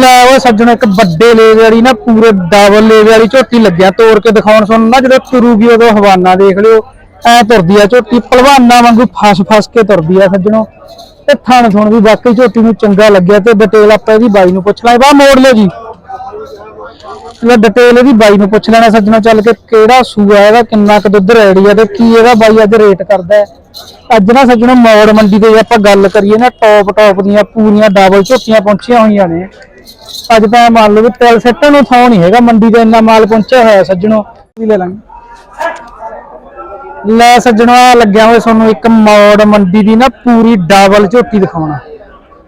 ਲੈ ਉਹ ਸੱਜਣੋ, ਇੱਕ ਵੱਡੇ ਲੇਵੇ ਵਾਲੀ ਨਾ, ਪੂਰੇ ਡਬਲ ਲੇਵੇ ਵਾਲੀ ਝੋਟੀ ਲੱਗਿਆ, ਤੋੜ ਕੇ ਦਿਖਾਉਣ ਸੁਣ ਨਾ ਜਦੋਂ ਤੁਰੂਗੀ ਉਦੋਂ ਹਵਾਨਾ ਦੇਖ ਲਿਓ। ਐ ਤੁਰਦੀ ਆ ਝੋਟੀ, ਪਹਿਲਵਾਨਾਂ ਵਾਂਗੂ ਫਸ ਫਸ ਕੇ ਤੁਰਦੀ ਆ ਸੱਜਣੋ। ਤੇ ਥਣ ਸੁਣ ਵੀ ਵਾਕਈ ਝੋਟੀ ਨੂੰ ਚੰਗਾ ਲੱਗਿਆ ਤੇ ਡਿਟੇਲ ਆਪਾਂ ਇਹਦੀ ਬਾਈ ਨੂੰ ਪੁੱਛ ਲਾਂ ਬਾ ਮੋੜ ਲਿਓ ਜੀ। ਇਹ ਡਿਟੇਲ ਇਹਦੀ ਬਾਈ ਨੂੰ ਪੁੱਛ ਲੈਣਾ ਸੱਜਣੋ ਚੱਲ ਕੇ ਕਿਹੜਾ ਸੂਆ ਇਹਦਾ, ਕਿੰਨਾ ਕੁ ਦੁੱਧ ਰੈਡੀ ਆ ਤੇ ਕੀ ਇਹਦਾ ਬਾਈ ਅੱਜ ਰੇਟ ਕਰਦਾ ਅੱਜ ਨਾ ਸੱਜਣੋ ਮੌੜ ਮੰਡੀ ਤੇ ਆਪਾਂ ਗੱਲ ਕਰੀਏ ਨਾ ਟੌਪ ਟੌਪ ਦੀਆਂ ਪੂਰੀਆਂ ਡਬਲ ਝੋਟੀਆਂ ਪਹੁੰਚੀਆਂ ਹੋਈਆਂ ਨੇ। ਅੱਜ ਤਾਂ ਮੰਨ ਲਓ ਵੀ ਤਿਲ ਸੱਟਣ ਨੂੰ ਥਾਂ ਨਹੀਂ ਹੈਗਾ, ਮੰਡੀ ਤੇ ਇੰਨਾ ਮਾਲ ਪਹੁੰਚਿਆ ਹੋਇਆ ਸੱਜਣੋ। ਵੀ ਲੈ ਲਾਂਗੇ। ਲੈ ਸੱਜਣੋ ਲੱਗਿਆ ਹੋਇਆ ਤੁਹਾਨੂੰ ਇੱਕ ਮੌੜ ਮੰਡੀ ਦੀ ਨਾ ਪੂਰੀ ਡਬਲ ਝੋਟੀ ਦਿਖਾਉਣਾ।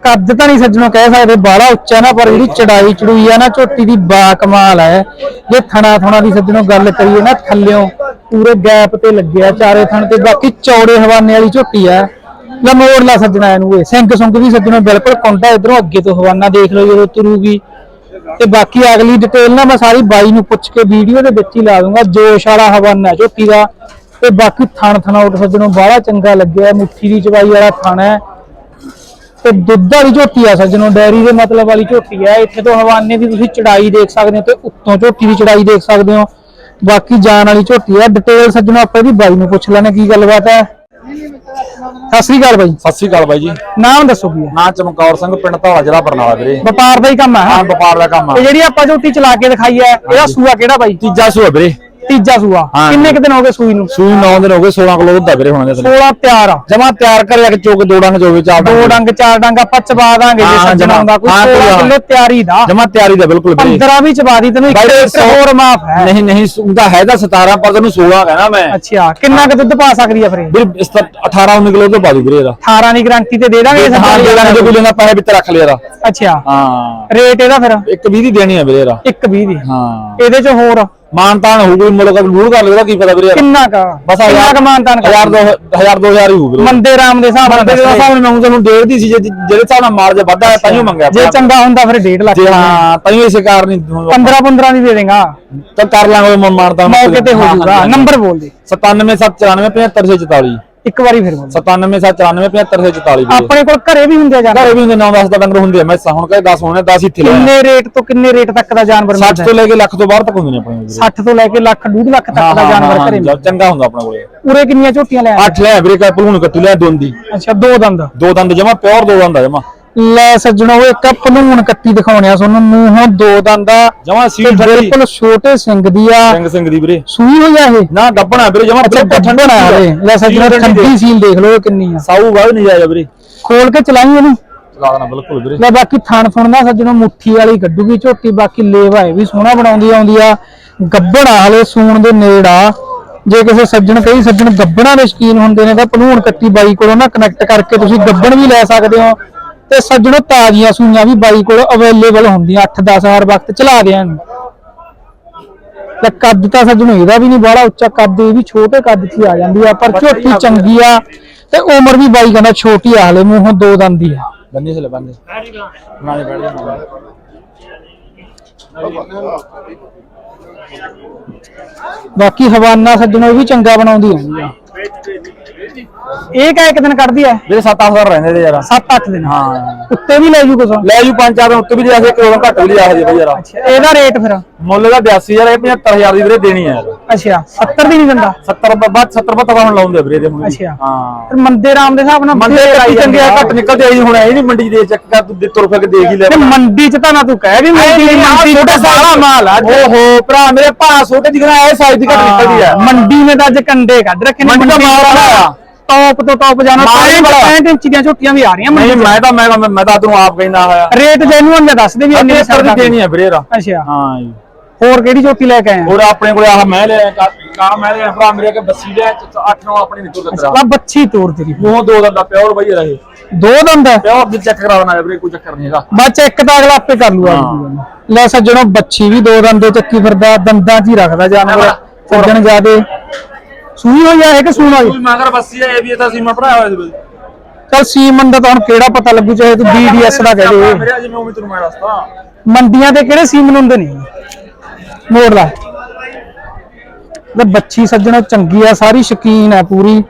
ਕੱਦ ਤਾਂ ਨਹੀਂ ਸੱਜਣੋ ਕਹਿ ਸਕਦੇ, ਬਾਹਲਾ ਉੱਚਾ ਨਾ, ਪਰ ਜਿਹੜੀ ਚੜਾਈ ਚੜੂਈ ਆ ਨਾ, ਝੋਟੀ ਦੀ ਬਾ ਕਮਾਲ ਹੈ ਜੇ ਥਣਾ ਥਣਾ ਦੀ ਸੱਜਣੋ ਗੱਲ ਕਰੀਏ ਨਾ, ਥੱਲਿਓਂ ਪੂਰੇ ਗੈਪ ਤੇ ਲੱਗਿਆ, ਚਾਰੇ ਥਣ ਤੇ, ਬਾਕੀ ਚੌੜੇ ਹਵਾਨੇ ਵਾਲੀ ਝੋਟੀ ਆ। ਲੈ ਮੋੜ ਲਾ ਸੱਜਣਾ ਇਹਨੂੰ ਇਹ, ਸਿੰਘ ਸੁੰਗ ਵੀ ਸੱਜਣੋ ਬਿਲਕੁਲ ਕੁੰਡਾ ਇਧਰੋਂ ਅੱਗੇ ਤੋਂ ਹਵਾਨਾ ਦੇਖ ਲਓ, ਜਦੋਂ ਤੁਰੂਗੀ ਤੇ ਬਾਕੀ ਅਗਲੀ ਡਿਟੇਲ ਨਾ ਮੈਂ ਸਾਰੀ ਬਾਈ ਨੂੰ ਪੁੱਛ ਕੇ ਵੀਡੀਓ ਦੇ ਵਿੱਚ ਹੀ ਲਾ ਦੂੰਗਾ, ਜੋਸ਼ ਵਾਲਾ ਹਵਾਨਾ ਝੋਟੀ ਦਾ। ਤੇ ਬਾਕੀ ਥਣ ਥਣਾਉਟ ਸੱਜਣੋ ਬਾਹਲਾ ਚੰਗਾ ਲੱਗਿਆ, ਮੁੱਠੀ ਦੀ ਚਵਾਈ ਵਾਲਾ ਥਣ ਹੈ। ਤੇ ਦੁੱਧ ਵਾਲੀ ਝੋਟੀ ਆ ਸੱਜਣੋ ਡੈਰੀ ਦੇ ਮਤਲਬ ਵਾਲੀ ਝੋਟੀ ਹੈ ਇੱਥੇ ਤੋਂ ਹਵਾਨੇ ਦੀ ਤੁਸੀਂ ਚੜਾਈ ਦੇਖ ਸਕਦੇ ਹੋ ਤੇ ਉੱਤੋਂ ਝੋਟੀ ਦੀ ਚੜਾਈ ਦੇਖ ਸਕਦੇ ਹੋ। ਬਾਕੀ ਜਾਨ ਵਾਲੀ ਝੋਟੀ ਹੈ ਡਿਟੇਲ ਸੱਜਣੋ ਆਪਾਂ ਇਹਦੀ ਬਾਈ ਨੂੰ ਪੁੱਛ ਲੈਣੇ ਕੀ ਗੱਲਬਾਤ ਹੈ। ਸਤਿ ਸ੍ਰੀ ਅਕਾਲ ਬਾਈ। ਸਤਿ ਸ੍ਰੀ ਅਕਾਲ ਬਾਈ ਜੀ। ਨਾਮ ਦੱਸੋ ਕੀ ਹੈ? ਨਾਂ ਚਮਕੌਰ ਸਿੰਘ ਪਿੰਡ ਧੌਲਾ ਜ਼ਿਲ੍ਹਾ ਬਰਨਾਲਾ ਵੀਰੇ। ਵਪਾਰ ਦਾ ਹੀ ਕੰਮ ਹੈ ਹਾਂ? ਹਾਂ ਵਪਾਰ ਦਾ ਕੰਮ ਆ। ਤੇ ਜਿਹੜੀ ਆਪਾਂ ਝੋਟੀ ਚਲਾ ਕੇ ਦਿਖਾਈ ਹੈ ਇਹਦਾ ਸੂਆ ਕਿਹੜਾ ਬਾਈ? ਤੀਜਾ ਸੂਆ ਵੀਰੇ। ਤੀਜਾ ਸੂਆ। ਹਾਂ। ਕਿੰਨੇ ਕੁ ਦਿਨ ਹੋ ਗਏ ਸੂਈ ਨੂੰ? ਸੂਈ 9 ਦਿਨ ਹੋ ਗਏ 16 ਕਿਲੋ ਦੁੱਧ ਆ ਵੀਰੇ ਹੁਣ ਦੇ 16 ਤਿਆਰ ਆ। ਜਮਾ ਤਿਆਰ ਕਰਿਆ ਕਿ ਚੋਕ ਦੋ ਡੰਗ ਜੋਵੇ ਚਾਰ ਦੋ ਡੰਗ ਚਾਰ ਡੰਗ ਆਪਾਂ ਚਬਾ ਦਾਂਗੇ ਜੇ ਹਾਂ, ਸੱਜਣਾ ਜਮਾਂ। ਹੁੰਦਾ ਕੋਈ ਹਾਂ, 16 ਪੂਰਾ। ਕਿਲੋ ਤਿਆਰੀ ਦਾ। ਜਮਾ ਤਿਆਰੀ ਦਾ ਬਿਲਕੁਲ ਵੀਰੇ 15 ਵੀ ਚਬਾ ਦੀ ਤੈਨੂੰ ਇੱਕ ਬਾਈ ਇੱਕ ਹੋਰ ਮਾਫ ਹੈ। ਨਹੀਂ ਨਹੀਂ ਉਹਦਾ ਹੈ ਤਾਂ 17 ਪਰ ਤੈਨੂੰ 16 ਕਹਿਣਾ ਮੈਂ। ਅੱਛਾ ਕਿੰਨਾ ਕੁ ਦੁੱਧ ਪਾ ਸਕਦੀ ਆ ਫਿਰ ਇਹ? ਵੀਰੇ ਇਸ ਤਾਂ 18 19 ਕਿਲੋ ਤੋਂ ਬਾਜੂ ਵੀਰੇ ਇਹਦਾ। 18 ਦੀ ਗਾਰੰਟੀ ਤੇ ਦੇ ਦਾਂਗੇ ਹਾਂ ਦੇ ਦਾਂਗੇ ਜੇ ਕੋਈ ਲੈਂਦਾ ਪੈਸੇ ਵਿੱਚ ਰੱਖ ਲਿਆ ਇਹਦਾ। ਅੱਛਾ। ਹਾਂ। ਰੇਟ ਇਹਦਾ ਫਿਰ? ਇੱਕ 20 ਦੀ ਦੇਣੀ ਆ ਵੀਰੇ ਇਹਦਾ। 120 ਦੀ। ਹਾਂ। ਇਹਦੇ ਚ ਹੋਰ? ਮਾਨਤਾਨ ਹੋਊਗੀ ਮੁੱਲ ਕਰ ਲੂੜ ਕਰ ਲੈਦਾ ਕੀ ਪਤਾ ਵੀਰੇ। ਕਿੰਨਾ ਕਾ? ਬਸ ਕਿੰਨਾ ਕੁ ਮਾਨਤਾਨ ਕਰ ਹਜ਼ਾਰ ਦੋ ਹਜ਼ਾਰ ਦੋ ਹਜ਼ਾਰ ਹੀ ਹੋਊ ਵੀਰੇ। ਮੰਦੇ ਰਾਮ ਦੇ ਹਿਸਾਬ ਨਾਲ ਬੰਦੇ ਦੇ। ਹਿਸਾਬ ਨਾਲ ਮੈਂ ਤੁਹਾਨੂੰ ਡੇਢ ਦੀ ਸੀ ਜੇ ਜਿਹੜੇ ਹਿਸਾਬ ਨਾਲ ਮਾਰ ਜੇ ਵੱਧਾ ਤਾਂ ਹੀ ਮੰਗਿਆ ਜੇ ਚੰਗਾ ਹੁੰਦਾ ਫਿਰ 1.5 ਲੱਖ ਜੇ ਹਾਂ ਤਾਂ ਹੀ ਇਸੇ ਕਾਰਨ ਹੀ 15 15 ਦੀ ਦੇ ਦੇਗਾ। ਤਾਂ ਕਰ ਲਾਂਗੇ ਮਨ ਮਾਰਦਾ ਮੌਕੇ ਤੇ ਹੋ ਜਾਊਗਾ। ਨੰਬਰ ਬੋਲ ਦੇ। 9779475744 ਇੱਕ ਵਾਰੀ ਫਿਰ ਬੋਲ। 9779475744 ਵੀਰੇ ਆਪਣੇ ਕੋਲ ਘਰੇ ਵੀ ਹੁੰਦੇ ਜਾਨਵਰ। ਘਰੇ ਵੀ ਹੁੰਦੇ 9-10 ਦਾ ਡੰਗਰ ਹੁੰਦੇ ਆ। ਮੈਂ ਹੁਣ ਕਹੇ 10 ਹੋਣੇ 10 ਇੱਥੇ ਲੈ ਕਿੰਨੇ ਰੇਟ ਤੋਂ ਕਿੰਨੇ ਰੇਟ ਤੱਕ ਦਾ ਜਾਨਵਰ 60 ਮਿਲਦਾ? ਤੋਂ ਲੈ ਕੇ ਲੱਖ ਤੋਂ ਬਾਹਰ ਤੱਕ ਹੁੰਦੇ ਨੇ ਆਪਣੇ ਵੀਰੇ 60 ਤੋਂ ਲੈ ਕੇ ਲੱਖ ਡੂਢ ਲੱਖ ਤੱਕ ਦਾ ਜਾਨਵਰ ਘਰੇ ਮਿਲਦਾ। ਚੰਗਾ ਹੁੰਦਾ ਆਪਣੇ ਕੋਲੇ। ਪੂਰੇ ਕਿੰਨੀਆਂ ਝੋਟੀਆਂ ਲੈ ਆਏ? 8 ਲੈ ਵੀਰੇ ਕਾ ਭਲੂਣ ਕੱਟੂ ਲਿਆ ਦੋਨ ਦੀ। ਅੱਛਾ ਦੋ ਦੰਦ। ਦੋ ਦੰਦ ਜਮਾ ਪਿਓਰ ਦੋ ਦੰਦ ਆ ਜਮਾ। ਲੈ ਸੱਜਣੋ ਉਹ ਇੱਕ ਭਲੂਣ ਕੱਟੀ ਦਿਖਾਉਣੇ ਆ ਤੁਹਾਨੂੰ। ਮੂੰਹੋਂ ਦੋ ਦੰਦਾ ਜਮਾ ਸੀਲ ਬਿਲਕੁਲ ਛੋਟੇ ਸਿੰਘ ਦੀ ਆ। ਸਿੰਘ ਸਿੰਘ ਦੀ ਵੀਰੇ। ਸੂਈ ਹੋਈ ਆ ਇਹ? ਨਾ ਗੱਪਣਾ ਵੀਰੇ ਜਮਾ ਅੱਛਾ ਠੰਡਾ ਨਾ ਹਲੇ ਲੈ ਸੱਜਣੋ ਠੰਡੀ ਸੀਲ ਦੇਖ ਲਓ ਕਿੰਨੀ ਆ। ਸਾਊ ਬਾਅਦ ਨਹੀਂ ਜਾਇਆ ਵੀਰੇ। ਖੋਲ ਕੇ ਚਲਾਈ ਇਹਨੂੰ? ਚਲਾ ਦੇਣਾ ਬਿਲਕੁਲ ਵੀਰੇ। ਲੈ ਬਾਕੀ ਥਣ ਥਣ ਦਾ ਸੱਜਣੋ ਮੁੱਠੀ ਵਾਲੀ ਕੱਢੂਗੀ ਝੋਟੀ। ਬਾਕੀ ਲੇਵਾ ਇਹ ਵੀ ਸੋਹਣਾ ਬਣਾਉਂਦੀ ਆਉਂਦੀ ਆ। ਗੱਬੜਾ ਹਲੇ ਸੂਣ ਦੇ ਨੇੜ ਆ। ਜੇ ਕਿਸੇ ਸੱਜਣ ਕਈ ਸੱਜਣ ਗੱਬਣਾ ਦੇ ਸ਼ਕੀਨ ਹੁੰਦੇ ਨੇ ਤਾਂ ਭਲੂਣ ਕੱਟੀ ਬਾਈ ਕੋਲੋਂ ਨਾ ਕਨੈਕਟ ਕਰਕੇ ਤੁਸੀਂ ਗੱਬਣ ਵੀ ਲੈ ਸਕਦੇ ਹੋ। ਤੇ ਸੱਜਣੋ ਤਾਜ਼ੀਆਂ ਸੂਈਆਂ ਵੀ ਬਾਈ ਕੋਲ ਅਵੇਲੇਬਲ ਹੁੰਦੀਆਂ 8-10 ਹਰ ਵਕਤ ਚਲਾ ਦਿਆਂ ਨੂੰ ਤੇ ਕੱਦ ਤਾਂ ਸੱਜਣੋ ਇਹਦਾ ਵੀ ਨਹੀਂ ਬੜਾ ਉੱਚਾ ਕੱਦ ਇਹ ਵੀ ਛੋਟੇ ਕੱਦ 'ਚ ਹੀ ਆ ਜਾਂਦੀ ਆ ਪਰ ਝੋਟੀ ਚੰਗੀ ਆ। ਤੇ ਉਮਰ ਵੀ ਬਾਈ ਕਹਿੰਦਾ ਛੋਟੀ ਆ ਹਲੇ ਮੂੰਹੋਂ ਦੋ ਦੰਦ ਦੀ ਆ। ਬੰਦੇ ਸੇ ਬੰਦੇ ਨਾਲੇ ਬੈਠ ਜਾ ਬਾਕੀ ਹਵਾਨਾ ਸੱਜਣੋ ਵੀ ਚੰਗਾ ਬਣਾਉਂਦੀ ਹੁੰਦੀ ਆ। ਇਹ ਕਾ ਇੱਕ ਦਿਨ ਕੱਢਦੀ ਐ? ਵੀਰੇ 7-8 ਰਹਿੰਦੇ ਤੇ ਯਾਰ। 7-8 ਦਿਨ। ਹਾਂ। ਉੱਤੇ ਵੀ ਲੈ ਜੂ ਕੁਛ? ਲੈ ਜੂ ਪੰਜ ਚਾਰ ਦਿਨ ਉੱਤੇ ਵੀ ਲਿਆ ਸੀ ਕੋਲੋਂ ਘੱਟ ਵੀ ਲਿਆ ਸੀ ਯਾਰ। ਇਹਦਾ ਰੇਟ ਫਿਰ? ਮੁੱਲ ਦਾ 82000 ਇਹ 75000 ਦੀ ਵੀਰੇ ਦੇਣੀ ਯਾਰ ਅੱਛਾ 70 ਦੀ ਨਹੀਂ ਦਿੰਦਾ? 70 ਬਾਅਦ 70 72 ਹੁਣ ਲਾਉਂਦੇ ਵੀਰੇ ਦੇ ਮੁੱਲ ਅੱਛਾ। ਹਾਂ। ਫਿਰ ਮੰਦੇ ਰਾਮ ਦੇ ਹਿਸਾਬ ਨਾਲ ਬਥੇਰੇ ਕੱਟੀ ਚੰਗੇ ਆ ਘੱਟ ਨਿਕਲਦੇ ਆਈ ਹੁਣ ਇਹ ਨਹੀਂ ਮੰਡੀ ਦੇ ਚੈੱਕ ਕਰ ਤੂੰ ਤੁਰ ਫਿਰ ਦੇਖ ਹੀ ਲੈ ਮੰਡੀ ਚ ਤਾਂ ਨਾ ਤੂੰ ਕਹਿ ਵੀ ਮੰਡੀ ਦੀ ਮੰਡੀ ਤਾਂ ਸਾਰਾ ਮਾਲ ਆ। ਓਹੋ ਭਰਾ ਮੇਰੇ ਭਾ ਛੋਟੇ ਦਿਖਣਾ ਇਹ ਸਾਈਜ਼ ਦੀ ਘੱਟ ਨਿਕਲਦੀ ਆ। ਮੰਡੀ ਨੇ ਤਾਂ ਅੱਜ ਕੰਡੇ ਕੱਢ ਰੱਖੇ ਨੇ ਮੰਡੀ ਦਾ ਮਾਲ ਆ। ਟੌਪ ਤੋਂ ਟੌਪ ਜਾਣਾ ਮਾਲ ਹੀ ਬੜਾ। 65 ਇੰਚ ਦੀਆਂ ਝੋਟੀਆਂ ਵੀ ਆ ਰਹੀਆਂ ਨਹੀਂ ਮੈਂ ਤਾਂ ਮੈਂ ਮੈਂ- ਮੈਂ ਤਾਂ ਤੈਨੂੰ ਆਪ ਕਹਿੰਦਾ ਹੋਇਆ। ਰੇਟ ਜੈਨੂਅਨ ਦਾ ਦੱਸ ਦੇ ਵੀ ਇੰਨੇ ਇੰਨੇ ਦੀ ਦੇਣੀ ਆ ਵੀਰੇ ਇਹਦਾ ਅੱਛਾ। ਹਾਂ ਜੀ। ਹੋਰ ਕਿਹੜੀ ਝੋਟੀ ਲੈ ਕੇ ਆਇਆ ਹੋਰ ਆਪਣੇ ਕੋਲੇ ਆਹ ਮੈਂ ਲਿਆ ਕਾ ਮੈਂ ਲਿਆ ਭਰਾ ਮੇਰੇ ਕੇ ਬੱਸੀ ਲਿਆ 8 9 ਆਪਣੇ ਨਿਕਲ ਤੇਰਾ ਆ ਬੱਚੀ ਤੋਰ ਤੇਰੀ। ਮੂੰਹ ਦੋ ਦੰਦਾ ਪਿਓਰ ਬਈ ਰਹੇ ਦੋ ਦੰਦ ਹੈ ਪਿਓਰ ਦੀ ਚੈੱਕ ਕਰਾ ਦੇਣਾ ਵੀਰੇ ਕੋਈ ਚੱਕਰ ਨਹੀਂ ਹੈਗਾ। ਬਸ ਇੱਕ ਤਾਂ ਅਗਲਾ ਆਪੇ ਕਰ ਲੂਗਾ। ਲੈ ਸੱਜਣੋ ਬੱਚੀ ਵੀ ਦੋ ਦੰਦੇ ਚੱਕੀ ਫਿਰਦਾ ਦੰਦਾਂ 'ਚ ਹੀ ਰੱਖਦਾ ਜਾਨਵਰ। ਸੱਜਣ ਜਿਆਦੇ। ਸੂਈ ਹੋਈ ਆ ਇਹ ਕਿ ਸੂਣ ਵਾਲੀ? ਕੋਈ ਮਗਰ ਬੱਸੀ ਆ ਇਹ ਵੀ ਤਾਂ ਸੀਮਾ ਭਰਾ ਹੋਇਆ ਸੀ ਚਲ ਸੀਮਨ ਦਾ ਤਾਂ ਹੁਣ ਕਿਹੜਾ ਪਤਾ ਲੱਗੂ ਚਾਹੇ ਤੂੰ ਬੀਡੀਐਸ ਦਾ ਕਹਿ ਦੇ। ਮੇਰੇ ਜਿਵੇਂ ਉਮੀ ਤੈਨੂੰ ਮੈਂ ਦੱਸਦਾ। ਮੰਡੀਆਂ ਤੇ ਕਿਹੜੇ ਸੀਮਨ ਹੁੰਦੇ ਨੇ? ਮੋੜ ਲੈ। ਲੈ ਬੱਚੀ ਸੱਜਣੋ ਚੰਗੀ ਆ ਸਾਰੀ ਸ਼ਕੀਨ ਆ ਪੂਰੀ।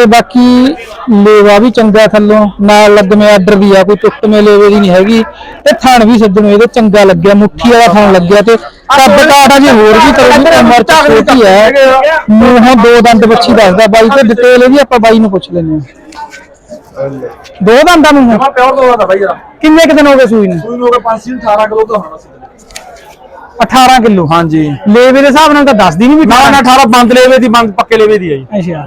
ਤੇ ਬਾਕੀ ਲੇਵਾ ਵੀ ਚੰਗਾ ਥੱਲੋਂ ਨਾਲ ਲੱਗਵੇਂ ਆਰਡਰ ਵੀ ਆ ਕੋਈ ਟੁੱਟਵੇਂ ਲੇਵੇ ਦੀ ਨਹੀਂ ਹੈਗੀ। ਤੇ ਥਣ ਵੀ ਸੱਜਣੋ ਇਹਦੇ ਚੰਗਾ ਲੱਗਿਆ ਮੁੱਠੀ ਵਾਲਾ ਥਣ ਲੱਗਿਆ ਤੇ ਕੱਦ ਕਾਠ ਅਜੇ ਹੋਰ ਵੀ ਕਰੂਗੀ ਉਮਰ ਚ ਛੋਟੀ ਹੈ ਮੂੰਹੋਂ ਦੋ ਦੰਦ ਬੱਚੀ ਦੱਸਦਾ ਬਾਈ ਤੇ ਡਿਟੇਲ ਇਹਦੀ ਆਪਾਂ ਬਾਈ ਨੂੰ ਪੁੱਛ ਲੈਂਦੇ ਹਾਂ। ਦੋ ਦੰਦਾਂ ਮੂੰਹ? ਜਮਾ ਪਿਓਰ ਦੋ ਦਾ ਬਾਈ ਜਰਾ। ਕਿੰਨੇ ਕੁ ਦਿਨ ਹੋ ਗਏ ਸੂਈ ਨੂੰ? ਕੋਈ ਨੂੰ 5 18 ਕਿਲੋ ਤਾਂ ਹੋਣਾ ਸੀ। 18 ਕਿਲੋ? ਹਾਂਜੀ। ਲੇਵੇ ਦੇ ਹਿਸਾਬ ਨਾਲ ਤਾਂ ਦੱਸਦੀ ਨਹੀਂ ਵੀ ਨਾ ਨਾ 18 ਬੰਦ ਲੇਵੇ ਦੀ ਬੰਦ ਪੱਕੇ ਲੇਵੇ ਦੀ ਹੈ ਜੀ। ਅੱਛਾ।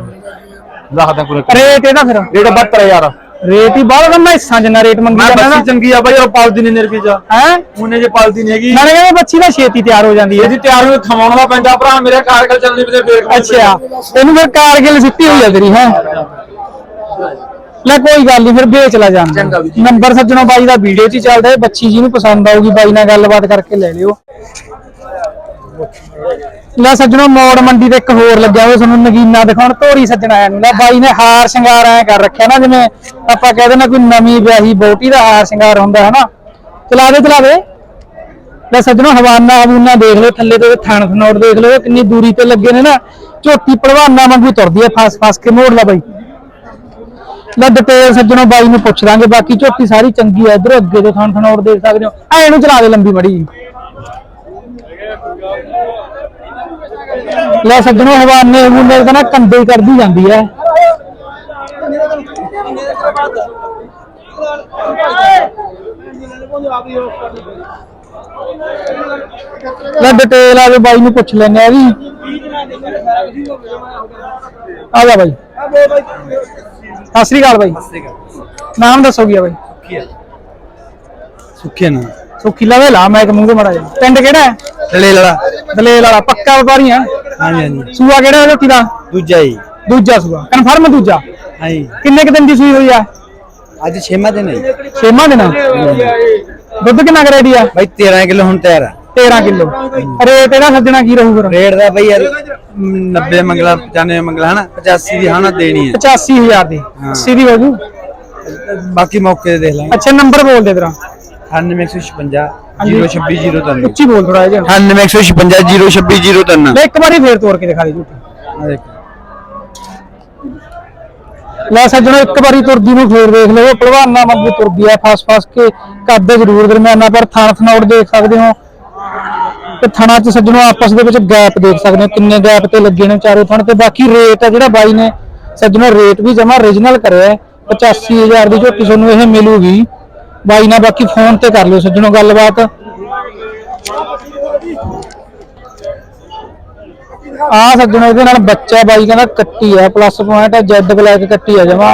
ਦੱਸਦਾ ਪੂਰੇ ਰੇਟ ਇਹਦਾ ਫਿਰ। ਰੇਟ 72000 ਰੇਟ ਹੀ ਬਾਹਲਾ ਮੈਂ ਹਿੱਸਾ ਜਿੰਨਾ ਰੇਟ ਮੰਗੀ ਮੈਂ ਜਾਂਦਾ ਬੱਸੀ ਨਾ ਚੰਗੀ ਆ ਬਾਈ ਉਹ ਪਾਲਦੀ ਨਹੀਂ ਨਿਰਕੀ ਜਾ ਹੈ? ਉਹਨੇ ਜੇ ਪਾਲਦੀ ਨਹੀਂ ਹੈਗੀ। ਨਾਲੇ ਕਹਿੰਦੇ ਬੱਚੀ ਦਾ ਛੇਤੀ ਤਿਆਰ ਹੋ ਜਾਂਦੀ ਹੈ। ਇਹਦੀ ਤਿਆਰ ਨੂੰ ਖਵਾਉਣ ਦਾ ਪੈਂਦਾ ਭਰਾ ਮੇਰੇ ਕਾਰਗਲ ਚੱਲਣੀ ਪਏ ਫੇਰ ਖਵਾਉਣੀ ਅੱਛਾ ਇਹਨੂੰ ਫਿਰ ਕਾਰਗਿਲ ਸਿੱਟੀ ਹੋਈ ਆ ਤੇਰੀ ਹੈ? ਲੈ ਕੋਈ ਗੱਲ ਨਹੀਂ ਫਿਰ ਵੇਚ ਲਾ ਜਾਂਦਾ ਚੰਗਾ ਵੀ। ਜੀ। ਨੰਬਰ ਸੱਜਣੋ ਬਾਈ ਦਾ ਵੀਡੀਓ 'ਚ ਹੀ ਚੱਲਦਾ ਹੈ ਬੱਚੀ ਜੀ ਨੂੰ ਪਸੰਦ ਆਊਗੀ ਬਾਈ ਨਾਲ ਗੱਲਬਾਤ ਕਰਕੇ ਲੈ ਲਿਓ। ਲੈ ਸੱਜਣੋ, ਮੋੜ ਮੰਡੀ ਤੇ ਇੱਕ ਹੋਰ ਲੱਗਿਆ ਹੋਇਆ, ਤੁਹਾਨੂੰ ਨਗੀਨਾ ਦਿਖਾਉਣ, ਧੋਰੀ ਸੱਜਣ ਆਇਆ ਨੂੰ। ਲੈ ਬਾਈ ਨੇ ਹਾਰ ਸ਼ਿੰਗਾਰ ਐ ਕਰ ਰੱਖਿਆ ਨਾ, ਜਿਵੇਂ ਆਪਾਂ ਕਹਿੰਦੇ ਨਾ ਕੋਈ ਨਵੀਂ ਵਿਆਹੀ ਬੋਟੀ ਦਾ ਹਾਰ ਸ਼ਿੰਗਾਰ ਹੁੰਦਾ ਹੈ ਨਾ ਚਲਾ ਦੇ ਚਲਾ ਦੇ। ਲੈ ਸੱਜਣੋ, ਹਵਾਨਾ ਹਵੂਨਾ ਦੇਖ ਲਓ, ਥੱਲੇ ਤੇ ਥਣ ਥਨੋੜ ਦੇਖ ਲਓ, ਕਿੰਨੀ ਦੂਰੀ ਤੇ ਲੱਗੇ ਨੇ ਨਾ। ਝੋਟੀ ਪੜਵਾਨਾ ਵਾਂਗੂ ਤੁਰਦੀ ਐ, ਫਸ ਫਸ ਕੇ ਮੋੜ ਲਾ ਬਾਈ। ਲੈ ਡਿਟੇਲ ਸੱਜਣੋ, ਬਾਈ ਨੂੰ ਪੁੱਛ ਲਾਂਗੇ ਬਾਕੀ ਝੋਟੀ ਸਾਰੀ ਚੰਗੀ ਐ, ਇਧਰ ਅੱਗੇ ਤੋਂ ਥਣ ਥਨੋੜ ਦੇਖ ਸਕਦੇ ਹੋ। ਐ ਇਹਨੂੰ ਚਲਾ ਦੇ ਲੰਬੀ ਮੜੀ। ਲੈ ਸੱਜਣੋ ਹਵਾਨੇ ਤਾਂ ਨਾ ਕੰਦੇ ਹੀ ਕਰਦੀ ਜਾਂਦੀ ਐ ਲੈ ਡਿਟੇਲ ਆ ਜੋ ਬਾਈ ਨੂੰ ਪੁੱਛ ਲੈਣੇ ਆ ਵੀ। ਆ ਜਾ ਬਾਈ। ਸਤਿ ਸ੍ਰੀ ਅਕਾਲ ਬਾਈ। ਨਾਮ ਦੱਸੋ ਕੀ ਆ ਬਾਈ? ਸੁੱਖੇ ਨਾ ਸੁੱਖੀ ਲਵੇ ਲਾ ਮੈਂ ਇੱਕ ਮੂੰਹ ਤੇ ਮੜਾ ਜਾ ਪਿੰਡ ਕਿਹੜਾ ਹੈ? ਲੈ ਲੜਾ ਦਲੇਲ ਵਾਲਾ ਪੱਕਾ ਵਪਾਰੀ ਆ ਹਾਂਜੀ ਹਾਂਜੀ। ਸੂਆ ਕਿਹੜਾ ਹੈ ਝੋਟੀ ਦਾ? ਦੂਜਾ ਹੀ ਦੂਜਾ ਸੂਆ। ਕਨਫਰਮ ਦੂਜਾ? ਹਾਂਜੀ। ਕਿੰਨੇ ਕੁ ਦਿਨ ਦੀ ਸੂਈ ਹੋਈ ਆ? ਅੱਜ 6ਵਾਂ ਦਿਨ ਹੈ ਛੇਵਾਂ ਦਿਨ? ਦੁੱਧ ਕਿੰਨਾ ਕੁ ਰੈਡੀ ਆ? ਬਾਈ 13 ਕਿਲੋ ਹੁਣ ਤਿਆਰ ਆ। 13 ਕਿਲੋ। ਰੇਟ ਇਹਦਾ ਸੱਜਣਾ ਕੀ ਰਹੂ ਫਿਰ ਰੇਟ ਦਾ ਬਈ ਯਾਰ 90 ਮੰਗਲਾ 95 ਮੰਗਲਾ ਹਨਾ? 85 ਦੀ ਹਨਾ ਦੇਣੀ ਹੈ। 85000 ਦੀ। ਹਾਂ। ਸਿੱਧੀ ਹੋ ਜੂ ਬਾਕੀ ਮੌਕੇ ਤੇ ਦੇਖ ਲਾਂਗੇ। ਅੱਛਾ ਨੰਬਰ ਬੋਲ ਦੇ ਤੇਰਾ। 9156 02603 ਉੱਚੀ ਬੋਲ ਥੋੜਾ ਜਿਹਾ। 9156 02603 ਲੈ ਇੱਕ ਵਾਰੀ ਫੇਰ ਤੋੜ ਕੇ ਦਿਖਾ ਦੇ ਝੂਠੀ। ਲੈ ਸੱਜਣੋ ਇੱਕ ਵਾਰੀ ਤੁਰਦੀ ਨੂੰ ਫੇਰ ਦੇਖ ਲਓ। ਪਹਿਲਵਾਨਾਂ ਵਾਂਗੂ ਤੁਰਦੀ ਆ ਫਸ ਫਸ ਕੇ ਕੱਦ ਜ਼ਰੂਰ ਦਰਮਿਆਨਾ ਪਰ ਥਣ ਥਨੌੜ ਦੇਖ ਸਕਦੇ ਹੋ। ਤੇ ਥਣਾ ਚ ਸੱਜਣੋ ਆਪਸ ਦੇ ਵਿੱਚ ਗੈਪ ਦੇਖ ਸਕਦੇ ਹੋ। ਕਿੰਨੇ ਗੈਪ ਤੇ ਲੱਗੇ ਨੇ ਚਾਰੋਂ ਥਣ ਤੇ। ਬਾਕੀ ਰੇਟ ਆ ਜਿਹੜਾ ਬਾਈ ਨੇ ਸੱਜਣੋ ਰੇਟ ਵੀ ਜਮਾ ਓਰੀਜਨਲ ਕਰਿਆ ਹੈ। 85000 ਦੀ ਝੋਟੀ ਤੁਹਾਨੂੰ ਇਹ ਮਿਲੂਗੀ। ਬਾਈ ਨਾਲ ਬਾਕੀ ਫੋਨ ਤੇ ਕਰ ਲਿਓ ਸੱਜਣੋ ਗੱਲਬਾਤ। ਆ ਸੱਜਣੋ ਇਹਦੇ ਨਾਲ ਬੱਚਾ ਬਾਈ ਕਹਿੰਦਾ ਕੱਟੀ ਆ ਪਲੱਸ ਪੁਆਇੰਟ ਆ ਜੈਡ ਬਲੈਕ ਕੱਟੀ ਆ ਜਮਾ।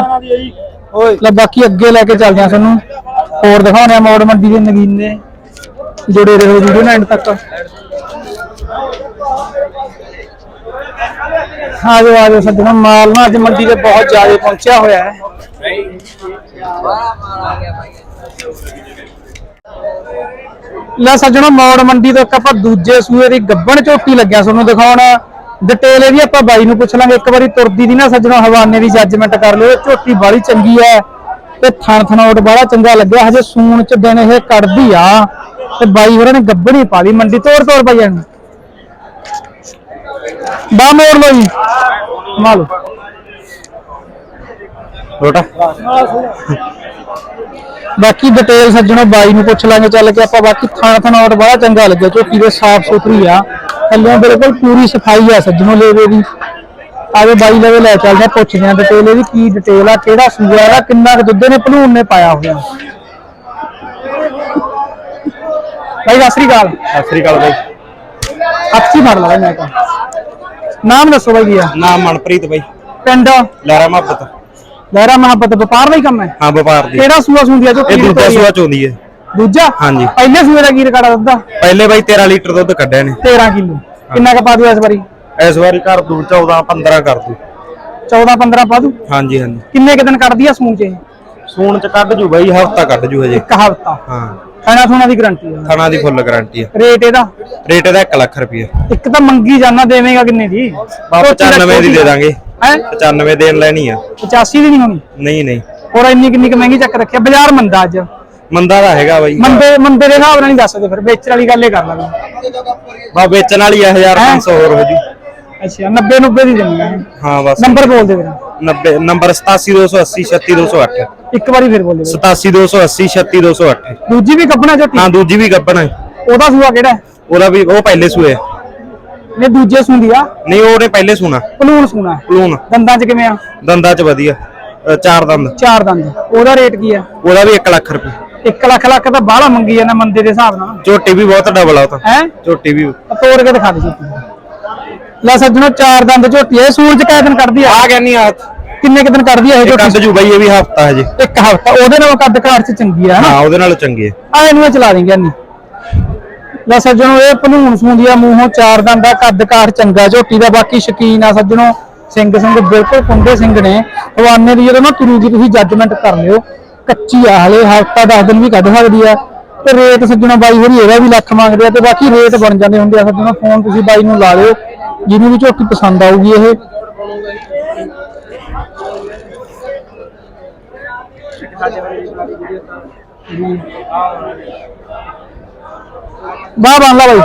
ਓਏ। ਲੈ ਬਾਕੀ ਅੱਗੇ ਲੈ ਕੇ ਚੱਲਦੇ ਆ ਤੁਹਾਨੂੰ। ਹੋਰ ਦਿਖਾਉਣੇ ਆ ਮੋੜ ਮੰਡੀ ਦੇ ਨਗੀਨੇ। ਜੁੜੇ ਰਹੋ ਵੀਡੀਓ ਨਾਲ ਐਂਡ ਤੱਕ। ਆ ਜਾਓ ਆ ਜਾਓ ਸੱਜਣੋ ਮਾਲ ਨਾ ਅੱਜ ਮੰਡੀ ਤੇ ਬਹੁਤ ਜ਼ਿਆਦਾ ਪਹੁੰਚਿਆ ਹੋਇਆ ਹੈ। ਲੈ ਸੱਜਣੋ, ਮੌੜ ਮੰਡੀ ਤੋਂ ਇੱਕ ਆਪਾਂ ਦੂਜੇ ਸੂਏ ਦੀ ਗੱਬਣ ਝੋਟੀ ਲੱਗਿਆ ਤੁਹਾਨੂੰ ਦਿਖਾਉਣ। ਡਿਟੇਲ ਇਹਦੀ ਆਪਾਂ ਬਾਈ ਨੂੰ ਪੁੱਛ ਲਾਂਗੇ, ਇੱਕ ਵਾਰੀ ਤੁਰਦੀ ਦੀ ਨਾ ਸੱਜਣੋ, ਹਵਾਨੇ ਦੀ ਜੱਜਮੈਂਟ ਕਰ ਲਿਓ ਝੋਟੀ ਬਾੜੀ ਚੰਗੀ ਹੈ ਤੇ ਥਣ ਥਣੋਟ ਬੜਾ ਚੰਗਾ ਲੱਗਿਆ, ਹਜੇ ਸੂਣ ਚ ਦਿਨ ਇਹ ਕੱਢਦੀ ਆ। ਤੇ ਬਾਈ ਹੋਰਾਂ ਨੇ ਗੱਬਣੀ ਪਾ ਲਈ, ਮੰਡੀ ਤੋੜ ਤੋੜ ਪਾਈ ਇਹਨੂੰ ਬਾ ਮੋੜ ਲੋ ਜੀ। ਮਾਲੋ। ਰੋਟਾ। ਬਾਕੀ ਡਿਟੇਲ ਸੱਜਣੋ ਬਾਈ ਨੂੰ ਪੁੱਛ ਲਾਂਗੇ ਚੱਲ ਕੇ ਆਪਾਂ ਬਾਕੀ ਥਾਂ ਥਣਾਉਟ ਬੜਾ ਚੰਗਾ ਲੱਗਿਆ ਝੋਟੀ ਦੇ ਸਾਫ਼ ਸੁਥਰੀ ਆ। ਥੱਲੋਂ ਬਿਲਕੁਲ ਪੂਰੀ ਸਫ਼ਾਈ ਆ ਸੱਜਣੋ ਲੇਵੇ ਦੀ। ਆਵੇ ਬਾਈ ਲਵੇ ਲੈ ਚੱਲਦੇ ਆ ਪੁੱਛਦੇ ਆ ਡਿਟੇਲ ਇਹਦੀ ਕੀ ਡਿਟੇਲ ਆ ਕਿਹੜਾ ਸੂਆ ਇਹਦਾ ਕਿੰਨਾ ਕੁ ਦੁੱਧ ਨੇ ਭਲੂਣ ਨੇ ਪਾਇਆ ਹੋਇਆ। ਬਾਈ ਸਤਿ ਸ੍ਰੀ ਅਕਾਲ। ਸਤਿ ਸ੍ਰੀ ਅਕਾਲ ਬਾਈ। ਅੱਛੀ ਫੜ ਲਾ ਮੈਂ ਤਾਂ। ਨਾਮ ਦੱਸੋ ਬਾਈ ਜੀ ਆ। ਨਾਮ ਮਨਪ੍ਰੀਤ ਬਾਈ। ਪਿੰਡ? ਲਹਿਰਾ ਮੁਹੱਬਤ। ਲਹਿਰਾ ਮੁਹੱਬਤ ਵਪਾਰ ਦਾ ਹੀ ਕੰਮ ਹੈ। ਹਾਂ ਵਪਾਰ ਦੀ। ਕਿਹੜਾ ਸੂਆ ਸੁੰਦੀ ਆ ਝੋਟੀ ਇਹ ਦੂਜਾ ਤੋਰੀ ਆ? ਸੂਆ ਚੋਂਦੀ ਹੈ। ਦੂਜਾ? ਹਾਂਜੀ। ਪਹਿਲੇ ਸੂਏ ਦਾ ਕੀ ਰਿਕਾਰਡ ਆ ਦੁੱਧ ਦਾ? ਪਹਿਲੇ ਬਾਈ 13 ਲੀਟਰ ਦੁੱਧ ਕੱਢਿਆ ਨੇ 13 ਕਿਲੋ। ਕਿੰਨਾ ਕ ਪਾ ਦੂ ਇਸ ਵਾਰੀ? ਇਸ ਵਾਰੀ ਘਰ ਦੂ 14 15 ਕਰ ਦੂ। 14 15 ਪਾ ਦੂ? ਹਾਂਜੀ ਹਾਂਜੀ। ਕਿੰਨੇ ਕ ਦਿਨ ਕੱਢਦੀ ਆ ਸੂਣ ਚ ਇਹ? ਸੂਣ ਚ ਕੱਢ ਜੂ ਬਾਈ ਹਫਤਾ ਕੱਢ ਜੂ ਹਜੇ। ਇੱਕ ਹਫਤਾ। ਹਾਂ। ਖਾਣਾ ਥੋਣਾ ਦੀ ਗਾਰੰਟੀ ਆ। ਥਣਾ ਦੀ ਫੁੱਲ ਗਾਰੰਟੀ ਹੈ ਰੇਟ ਇਹਦਾ? ਰੇਟ ਇਹਦਾ 1 ਲੱਖ ਰੁਪਏ ਇੱਕ ਤਾਂ ਮੰਗੀ ਜਾਨਾ ਦੇਵੇਂਗਾ ਕਿੰਨੇ ਦੀ? ਬਾ 95 ਦੀ ਦੇ ਦਾਂਗੇ। ਹੈ? 95 ਦੇਣ ਲੈਣੀ ਆ। 85 ਦੀ ਨਹੀਂ ਹੋਣੀ? ਨਹੀਂ ਨਹੀਂ। ਹੋਰ ਇੰਨੀ ਕਿੰਨੀ ਕ ਮਹਿੰਗੀ ਚੱਕ ਰੱਖਿਆ ਬਾਜ਼ਾਰ ਮੰਦਾ ਅੱਜ। ਮੰਦਾ ਦਾ ਹੈਗਾ ਬਾਈ। ਮੰਦੇ ਮੰਦੇ ਦੇ ਹਿਸਾਬ ਨਾਲ ਨਹੀਂ ਦੱਸਦੇ ਫਿਰ ਵੇਚਣ ਵਾਲੀ ਗੱਲ ਇਹ ਕਰ ਲਾਂਗੇ ਬਾ ਵੇਚਣ ਵਾਲੀ ਆ 1500 ਹੋਰ ਹੋ ਜੂ। ਅੱਛਾ 90 90 ਦੀ ਦੇਣੀ ਹੈ ਹਾਂ ਬਸ। ਨੰਬਰ ਬੋਲ ਦੇ ਵੀਰੇ 90 ਨੰਬਰ 87280 36208 ਇੱਕ ਵਾਰੀ ਫਿਰ ਬੋਲ ਦੇ ਵੀਰੇ 87280 36208 ਦੂਜੀ ਵੀ ਕੱਪਣਾ ਝੋਟੀ ਹਾਂ ਦੂਜੀ ਵੀ ਹੈ ਉਹਦਾ ਸੂਆ ਕਿਹੜਾ ਹੈ? ਉਹਦਾ ਵੀ ਉਹ ਪਹਿਲੇ ਸੂਏ। ਨੇ ਦੂਜੇ ਸੂੰਦੀ ਆ ਨਹੀਂ ਉਹਨੇ ਪਹਿਲੇ ਸੂਣਾ। ਪਲੂਣ ਸੂਣਾ। ਹੈ। ਪਲੂਨ ਦੰਦਾਂ 'ਚ ਕਿਵੇਂ ਆ? ਦੰਦਾਂ ਚ ਵਧੀਆ। ਅ, ਚਾਰ ਦੰਦ। ਚਾਰ ਦੰਦ। ਉਹਦਾ ਰੇਟ ਕੀ ਆ? ਉਹਦਾ ਵੀ 1 ਲੱਖ ਰੁਪਏ। 1 ਲੱਖ ਲੱਖ ਤਾਂ ਬਾਹਲਾ ਮੰਗੀ ਜਾਂਦਾ ਮੰਦੇ ਦੇ ਹਿਸਾਬ ਨਾਲ। ਝੋਟੀ ਵੀ ਬਹੁਤ ਡਬਲ ਆ ਉਹ ਤਾਂ। ਹੈ? ਝੋਟੀ ਵੀ। ਤੋੜ ਕੇ ਦਿਖਾ ਦੇ ਝੋਟੀ ਲੈ ਸੱਜਣੋ ਚਾਰ ਦੰਦ ਝੋਟੀ ਐ ਸੂਰਜ ਕੈ ਦਿਨ ਕੱਢਦੀ ਆ? ਆ ਗਿਆ ਨਹੀਂ ਆ ਕਿੰਨੇ ਕੁ ਦਿਨ ਕੱਢਦੀ ਆ ਇਹ ਕੱਦ ਝੋਟੀ? ਜੂ ਬਈ ਇਹ ਵੀ ਹਫਤਾ ਹੈ ਜੀ ਇੱਕ ਹਫ਼ਤਾ। ਉਹਦੇ ਨਾਲ ਕੱਦ ਘਾਟ ਚ ਚੰਗੀ ਆ ਹਨਾ ਹਾਂ ਉਹਦੇ ਨਾਲ ਚੰਗੀ ਹੈ ਆ ਇਹਨੂੰ ਚਲਾ ਦੇਂਗੇ ਨਹੀਂ ਲੈ ਸੱਜਣੋ, ਇਹ ਭਨੂਣ ਸੂੰਦੀ ਆ ਮੂੰਹੋਂ ਚਾਰ ਦੰਦ ਕੱਦ ਕਾਠ ਚੰਗਾ, ਝੋਟੀ ਦਾ ਬਾਕੀ ਸ਼ਕੀਨ ਆ ਸੱਜਣੋ। ਸਿੰਘ ਸਿੰਘ ਬਿਲਕੁਲ ਕੁੰਡੇ ਸਿੰਘ ਨੇ। ਹਵਾਨੇ ਦੀ ਜਦੋਂ ਨਾ ਤੁਰੂਗੀ ਤੁਸੀਂ ਜੱਜਮੈਂਟ ਕਰ ਲਿਓ, ਕੱਚੀ ਆ ਹਲੇ ਹਫਤਾ 10 ਦਿਨ ਵੀ ਕੱਢ ਸਕਦੀ ਆ। ਤੇ ਰੇਟ ਸੱਜਣੋ, ਬਾਈ ਹੋਰੀ ਇਹਦਾ ਵੀ ਲੱਖ ਮੰਗਦੇ ਆ ਤੇ ਬਾਕੀ ਰੇਟ ਬਣ ਜਾਂਦੇ ਹੁੰਦੇ ਆ ਸੱਜਣੋ। ਫੋਨ ਤੁਸੀਂ ਬਾਈ ਨੂੰ ਲਾ ਲਿਓ ਜਿਹਨੂੰ ਵੀ ਝੋਟੀ ਪਸੰਦ ਆਊਗੀ ਇਹ। ਬਾਹ ਬਣ ਲਾ ਬਾਈ।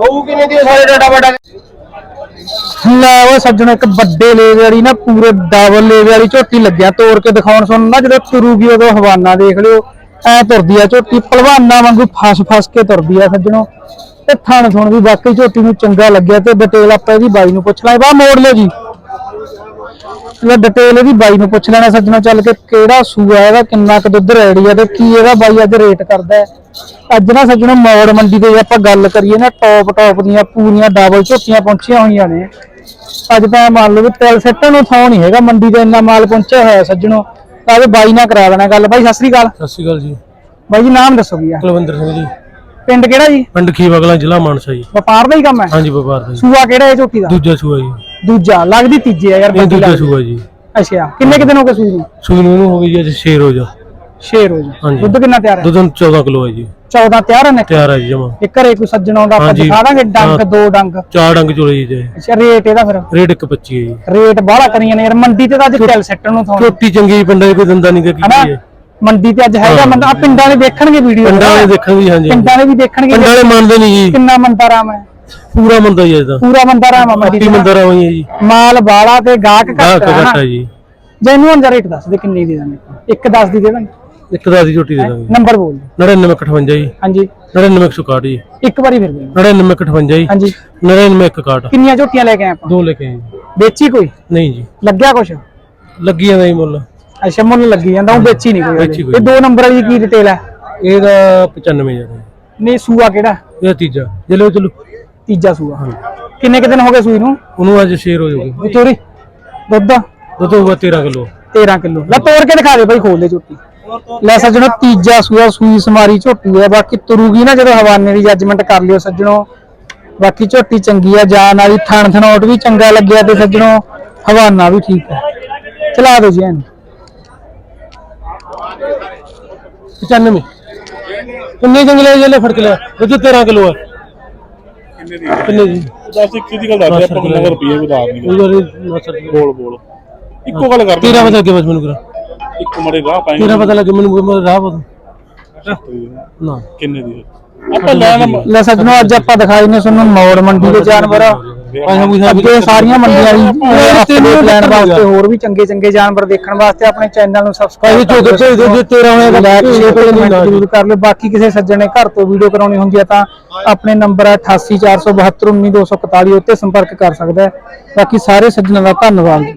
ਹੋਊ ਕਿੰਨੇ ਦੀ ਸਾਰੇ ਡਾਟਾ ਬਟਾ ਲੈ ਉਹ ਸੱਜਣੋ ਇੱਕ ਵੱਡੇ ਲੇਵੇ ਵਾਲੀ ਨਾ ਪੂਰੇ ਡਬਲ ਲੇਵੇ ਵਾਲੀ ਝੋਟੀ ਲੱਗਿਆ ਤੋੜ ਕੇ ਦਿਖਾਉਣ ਸੁਣ ਨਾ ਜਦੋਂ ਤੁਰੂਗੀ ਉਦੋਂ ਹਵਾਨਾ ਦੇਖ ਲਿਓ। ਐ ਤੁਰਦੀ ਆ ਝੋਟੀ ਪਹਿਲਵਾਨਾਂ ਵਾਂਗੂ ਫਸ ਫਸ ਕੇ ਤੁਰਦੀ ਆ ਸੱਜਣੋ। ਤੇ ਥਣ ਥਣ ਵੀ ਵਾਕਈ ਝੋਟੀ ਨੂੰ ਚੰਗਾ ਲੱਗਿਆ ਤੇ ਡਿਟੇਲ ਆਪਾਂ ਇਹਦੀ ਬਾਈ ਨੂੰ ਪੁੱਛ ਲਾਂ ਬਾ ਮੋੜ ਲਿਓ ਜੀ। ਇਹ ਡਿਟੇਲ ਇਹਦੀ ਬਾਈ ਨੂੰ ਪੁੱਛ ਲੈਣਾ ਸੱਜਣੋ ਚੱਲ ਕੇ ਕਿਹੜਾ ਸੂਆ ਇਹਦਾ ਕਿੰਨਾ ਕੁ ਦੁੱਧ ਰੈਡੀ ਆ ਤੇ ਕੀ ਇਹਦਾ ਬਾਈ ਅੱਜ ਰੇਟ ਕਰਦਾ ਅੱਜ ਨਾ ਸੱਜਣੋ ਮੌੜ ਮੰਡੀ ਤੇ ਆਪਾਂ ਗੱਲ ਕਰੀਏ ਨਾ ਟੌਪ ਟੌਪ ਦੀਆਂ ਪੂਰੀਆਂ ਡਬਲ ਝੋਟੀਆਂ ਪਹੁੰਚੀਆਂ ਹੋਈਆਂ ਨੇ। ਅੱਜ ਤਾਂ ਮੰਨ ਲਓ ਵੀ ਤਿਲ ਸੱਟਣ ਨੂੰ ਥਾਂ ਨਹੀਂ ਹੈਗਾ ਮੰਡੀ ਤੇ ਇੰਨਾ ਮਾਲ ਪਹੁੰਚਿਆ ਹੋਇਆ ਸੱਜਣੋ। ਤਾਂ ਇਹ ਬਾਈ ਨਾਲ ਕਰਾ ਦੇਣਾ ਗੱਲ। ਬਾਈ ਸਤਿ ਸ੍ਰੀ ਅਕਾਲ। ਸਤਿ ਸ਼੍ਰੀ ਅਕਾਲ ਜੀ। ਬਾਈ ਜੀ ਨਾਮ ਦੱਸੋ ਆ? ਕੁਲਵਿੰਦਰ ਸਿੰਘ ਜੀ। ਪਿੰਡ ਕਿਹੜਾ ਜੀ? ਪਿੰਡ ਖੀਵਾਗਲਾ ਜ਼ਿਲ੍ਹਾ ਮਾਨਸਾ ਜੀ। ਵਪਾਰ ਦਾ ਹੀ ਕੰਮ ਹੈ? ਹਾਂਜੀ ਵਪਾਰ ਦਾ ਜੀ ਸੂਆ ਕਿਹੜਾ ਹੈ ਝੋਟੀ ਦਾ? ਦੂਜਾ ਸੂਆ ਜੀ। ਦੂਜਾ ਲੱਗਦੀ ਤੀਜੇ ਆ ਯਾਰ ਇਹ ਵੱਡੀ ਦੂਜਾ ਲੱਗਦੀ। ਸੂਆ ਜੀ। ਅੱਛਾ ਕਿੰਨੇ ਕੁ ਦਿਨ ਹੋ ਗਏ ਸੂਈ ਨੂੰ? ਸੂਈ ਨੂੰ ਇਹਨੂੰ ਹੋ ਗਈ ਜੀ ਅੱਜ 6 ਰੋਜ਼। 6 ਰੋਜ਼। ਹਾਂਜੀ। ਦੁੱਧ ਕਿੰਨਾ ਤਿਆਰ ਹੈ? ਦੁੱਧ 14 ਕਿਲੋ ਹੈ ਜੀ। 14 ਤਿਆਰ ਹੈ ਨੇ ਤਿਆਰ ਹੈ ਜੀ ਜਮਾ। ਇਹ ਘਰੇ ਕੋਈ ਸੱਜਣ ਆਉਂਦਾ ਆਪਾਂ ਹਾਂਜੀ। ਦਿਖਾ ਦਾਂਗੇ ਡੰਗ ਹਾਂ। ਦੋ ਡੰਗ। ਚਾਰ ਡੰਗ ਚੋਲੇ ਜੀ ਤੇ। ਅੱਛਾ ਰੇਟ ਇਹਦਾ ਫਿਰ? ਰੇਟ 125 ਹੈ ਜੀ। ਰੇਟ ਬਾਹਲਾ ਕਰੀਆਂ ਨੇ ਯਾਰ ਮੰਡੀ ਤੇ ਤਾਂ ਅੱਜ ਟੈਲ ਸੈੱਟਣ ਨੂੰ ਥਾਂ ਝੋਟੀ ਚੰਗੀ ਪਿੰਡਾਂ 'ਚ ਕੋਈ ਦੰਦਾ ਨਹੀਂ ਕੀ ਹਨਾ? ਹੈ ਮੰਡੀ ਤੇ ਅੱਜ ਹੈਗਾ ਮੰਦਾ ਆਹ ਪਿੰਡਾਂ ਦੇ ਦੇਖਣਗੇ ਵੀਡੀਓ। ਪਿੰਡਾਂ ਵਾਲੇ ਦੇਖਣ ਹਾਂਜੀ ਪਿੰਡਾਂ ਦੇ ਵੀ ਦੇਖਣਗੇ ਪਿੰਡਾਂ ਵਾਲੇ ਮੰਨਦੇ ਨਹੀਂ ਜੀ। ਕਿੰਨਾ ਮੰਦਾ ਰਾਮ ਹੈ। ਪੂਰਾ ਮੰਦਾ ਹੀ ਹੈ ਇਹਦਾ। ਪੂਰਾ ਮੰਦਾ ਰਾਮ ਹੈ ਮੰਡੀ ਝੋਟੀ ਦਾ। ਮੰਦਾ ਰਵਾਈ ਹੈ ਜੀ? ਮਾਲ ਬਾਲਾ ਤੇ ਗਾਹਕ ਗਾਹ ਘੱਟ ਹੈ ਘੱਟ ਹਨਾ। ਜੀ। ਜੈਨੂਅਨ ਦਾ ਰੇਟ ਦੱਸ ਦੇ ਕਿੰਨੀ ਦੀ ਦਾਂਗੇ ਇੱਕ 10 ਦੀ ਦੇ ਦਾਂਗੇ ਇੱਕ ਦਾ ਦੀ ਝੋਟੀ ਦੇ ਦਾਂਗੇ। ਨੰਬਰ ਬੋਲ ਦਿਓ। 9958 ਜੀ। ਹਾਂਜੀ। 9961 ਜੀ। ਇੱਕ ਵਾਰੀ ਫਿਰ ਦੇ 9958 ਜੀ। ਹਾਂਜੀ। 9961 ਕਿੰਨੀਆਂ ਝੋਟੀਆਂ ਲੈ ਕੇ ਆਏ ਆਪਾਂ? ਦੋ ਲੈ ਕੇ ਆਏ ਜੀ। ਵੇਚੀ ਕੋਈ? ਨਹੀਂ ਜੀ। ਲੱਗਿਆ ਕੁਛ? ਲੱਗੀ ਜਾਂਦਾ ਜੀ ਮੁੱਲ। ਅੱਛਾ ਮੁੱਲ ਲੱਗੀ ਜਾਂਦਾ ਉਹ ਵੇਚੀ ਨਹੀਂ ਕੋਈ ਵੇਚੀ ਹਜੇ। ਕੋਈ ਇਹ ਦੋ ਨੰਬਰ ਵਾਲੀ ਕੀ ਡਿਟੇਲ ਹੈ? ਇਹਦਾ 95 ਜਾਂਦਾ ਨਹੀਂ ਸੂਆ ਕਿਹੜਾ? ਇਹ ਤੀਜਾ। ਚਲੋ ਚਲੋ। ਤੀਜਾ ਸੂਆ। ਕਿੰਨੇ ਕੁ ਦਿਨ ਹੋ ਗਏ ਸੂਈ ਨੂੰ? ਉਹਨੂੰ ਅੱਜ ਸ਼ੇਰ ਹੋ ਜਾਊਗੀ ਵਿਚੋਰੀ ਦੁੱਧ? ਦੁੱਧ ਹੋਊਗਾ 13 ਕਿਲੋ। 13 ਕਿਲੋ। ਲੈ ਤੋੜ ਕੇ ਦਿਖਾ ਦੇ ਬਾਈ ਖੋਲ ਦੇ ਝੋਟੀ। ਲੈ ਸੱਜਣੋ ਤੀਜਾ ਸੂਆ ਸੂਈ ਸਮਾਰੀ ਝੋਟੀ ਹੈ। ਬਾਕੀ ਤੁਰੂਗੀ ਨਾ ਜਦੋਂ ਹਵਾਨੇ ਦੀ ਜੱਜਮੈਂਟ ਕਰ ਲਿਓ ਸੱਜਣੋ। ਬਾਕੀ ਝੋਟੀ ਚੰਗੀ ਆ ਜਾਨ ਵਾਲੀ ਥਣ ਥਣੋਟ ਵੀ ਚੰਗਾ ਲੱਗਿਆ ਤੇ ਸੱਜਣੋ ਹਵਾਨਾ ਵੀ ਠੀਕ ਹੈ ਚਲਾ ਦਿਓ ਜੀ ਇਹਨੂੰ 95 ਕਿੰਨੇ ਜੰਗਲੇ ਜਲੇ ਫੜ ਕੇ ਲਿਆ? ਦੁੱਧ 13 ਕਿਲੋ ਹੈ ਕਿੰਨੇ ਜੀ ਦੱਸ ਇੱਕ ਦੀ ਗੱਲ ਦੱਸ ਦੇ ਆਪਾਂ ਕਿੰਨੇ ਰੁਪਏ ਵੀ ਲਾ ਦਈਏ। ਉਹ ਵਾਲੀ ਨਾ ਸਰ। ਬੋਲ ਬੋਲ। ਇੱਕੋ ਗੱਲ ਕਰ 13 ਪਤਾ ਲੱਗੇ ਬਸ ਮੈਨੂੰ ਕਰਾ। ਇੱਕ ਮੜੇ ਰਾਹ ਪਾਏਂਗੇ 13 ਪਤਾ ਲੱਗੇ ਮੈਨੂੰ ਮੈਨੂੰ ਰਾਹ ਪਤਾ ਨਾ। ਕਿੰਨੇ ਦੀ ਆਪਾਂ ਲੈ ਲੈ ਸੱਜਣੋ ਅੱਜ ਆਪਾਂ ਦਿਖਾਈ ਨੇ ਤੁਹਾਨੂੰ ਮੌੜ ਮੰਡੀ ਦੇ ਜਾਨਵਰ। ਪੈਸਾ ਪੂਸਾ ਵੀ ਅੱਗੇ ਸਾਰੀਆਂ ਮੰਡੀਆਂ ਦੀ ਅਪਡੇਟ ਲੈਣ ਵਾਸਤੇ ਹੋਰ ਵੀ ਚੰਗੇ ਚੰਗੇ ਜਾਨਵਰ ਦੇਖਣ ਵਾਸਤੇ ਆਪਣੇ ਚੈਨਲ ਨੂੰ ਸਬਸਕ੍ਰਾਈਬ ਭਾਈ ਚੋਕੇ ਭੇਜ ਦਿਓ। ਜੇ 13 ਹੋਇਆ ਲਾਈਕ ਸ਼ੇਅਰ ਤੇ ਕਮੈਂਟ ਜ਼ਰੂਰ ਕਰ ਲਿਓ। ਬਾਕੀ ਕਿਸੇ ਸੱਜਣ ਨੇ ਘਰ ਤੋਂ ਵੀਡੀਓ ਕਰਾਉਣੀ ਹੁੰਦੀ ਹੈ ਤਾਂ ਆਪਣੇ ਨੰਬਰ ਹੈ 8847219241 ਉੱਤੇ ਸੰਪਰਕ ਕਰ ਸਕਦਾ ਹੈ। ਬਾਕੀ ਸਾਰੇ ਸੱਜਣਾਂ ਦਾ ਧੰਨਵਾਦ।